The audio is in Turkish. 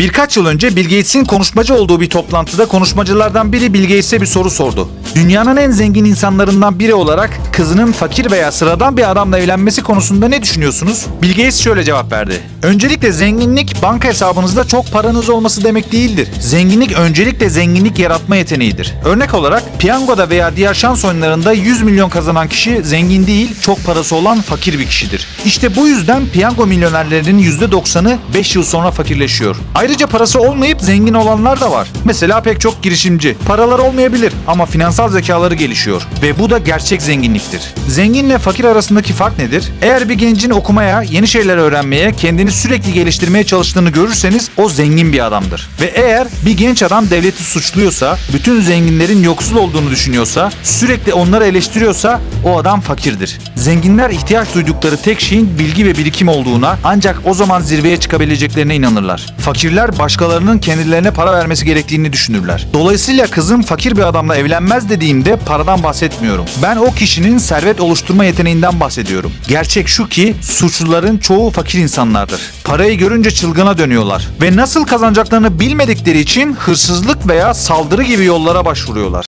Birkaç yıl önce Bill Gates'in konuşmacı olduğu bir toplantıda konuşmacılardan biri Bill Gates'e bir soru sordu. Dünyanın en zengin insanlarından biri olarak kızının fakir veya sıradan bir adamla evlenmesi konusunda ne düşünüyorsunuz? Bill Gates şöyle cevap verdi. Öncelikle zenginlik banka hesabınızda çok paranız olması demek değildir. Zenginlik öncelikle zenginlik yaratma yeteneğidir. Örnek olarak piyangoda veya diğer şans oyunlarında 100 milyon kazanan kişi zengin değil, çok parası olan fakir bir kişidir. İşte bu yüzden piyango milyonerlerinin %90'ı 5 yıl sonra fakirleşiyor. Ayrıca parası olmayıp zengin olanlar da var. Mesela pek çok girişimci. Paraları olmayabilir ama finansal zekaları gelişiyor. Ve bu da gerçek zenginliktir. Zenginle fakir arasındaki fark nedir? Eğer bir gencin okumaya, yeni şeyler öğrenmeye, kendini sürekli geliştirmeye çalıştığını görürseniz o zengin bir adamdır. Ve eğer bir genç adam devleti suçluyorsa, bütün zenginlerin yoksul olduğunu düşünüyorsa, sürekli onları eleştiriyorsa o adam fakirdir. Zenginler ihtiyaç duydukları tek şeyin bilgi ve birikim olduğuna ancak o zaman zirveye çıkabileceklerine inanırlar. Fakirler başkalarının kendilerine para vermesi gerektiğini düşünürler. Dolayısıyla kızım fakir bir adamla evlenmez dediğimde paradan bahsetmiyorum. Ben o kişinin servet oluşturma yeteneğinden bahsediyorum. Gerçek şu ki suçluların çoğu fakir insanlardır. Parayı görünce çılgına dönüyorlar ve nasıl kazanacaklarını bilmedikleri için hırsızlık veya saldırı gibi yollara başvuruyorlar.